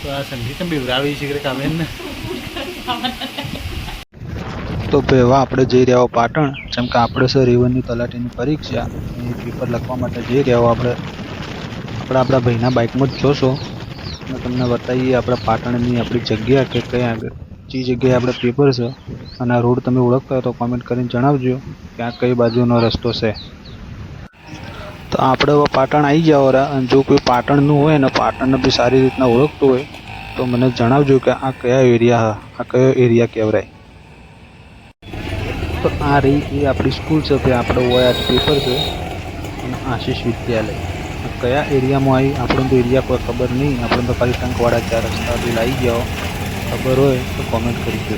તો આ સંગીત બિવરાવી છે કે કામે ને તો પહેવા આપણે જઈ રહ્યા હો પાટણ, જેમ કે આપણે સર રેવન્યુ તલાટીની પરીક્ષા, એ પેપર લખવા માટે જઈ રહ્યા હો આપણે. આપણે આપણા ભાઈના બાઇકમાં જ જોશો અને તમને બતાવીએ આપણા પાટણની આપણી જગ્યા કે કઈ આગળ, જે જગ્યાએ આપણે પેપર છે. અને આ રોડ તમે ઓળખતા હોય તો કોમેન્ટ કરીને જણાવજો કે આ કઈ બાજુનો રસ્તો છે. તો આપણે પાટણ આવી ગયા રા અને જો કોઈ પાટણનું હોય ને પાટણને બી સારી રીતના ઓળખતું હોય, તો મને જણાવજો કે આ કયા એરિયા આ કયો એરિયા કહેવરાય તો આ રહી એ આપણી સ્કૂલ છે, ત્યાં આપણે હોય આજ પેપર છે, અને આશીષ વિદ્યાલય. કયા એરિયામાં આવી આપણને તો એરિયા કોઈ ખબર નહીં. આપણે તો ખાલી ટંકવાડા ચાર રસ્તા રસ્તાથી આવી ગયા ખબર હોય તો કોમેન્ટ કરી દો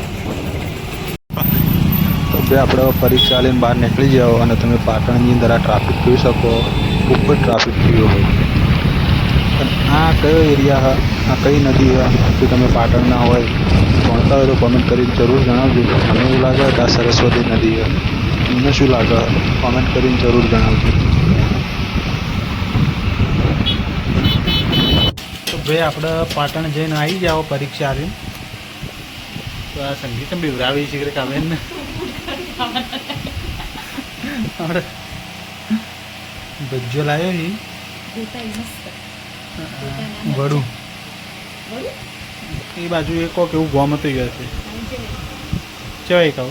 બે આપણે પરીક્ષા લઈને બહાર નીકળી જાઓ અને તમે પાટણની અંદર આ ટ્રાફિક જોઈ શકો. ખૂબ જ ટ્રાફિક થયો હોય. પણ આ કયો એરિયા હા? આ કઈ નદી હા? જો તમે પાટણના હોય ભણતા હોય તો કોમેન્ટ કરીને જરૂર જણાવજો. મને એવું લાગે કે આ સરસ્વતી નદી હોય તમને શું લાગે? કોમેન્ટ કરીને જરૂર જણાવજો. તો ભાઈ આપણે પાટણ જઈને આવી જાઓ પરીક્ષા આવીને તો આ સંગીત બિવરાવી છે કે કામે ને આપણે ભજ્જો લાવ્યો છે વડું. એ બાજુ એ કહો એવું ગોમ હતું ગયો છે ચવાય કહો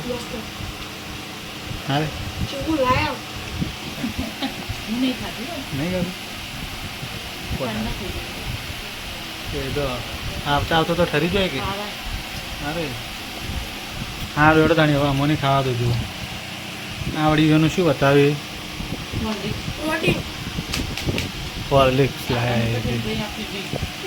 હારે નહીં કરું એ તો આવતા આવતા તો ઠરી જાય કે? અરે હા રેડો તાણી હવે અમોને ખાવા તો જુઓ. આ વળી એનું શું બતાવે? હોર્લિક્સ લાયા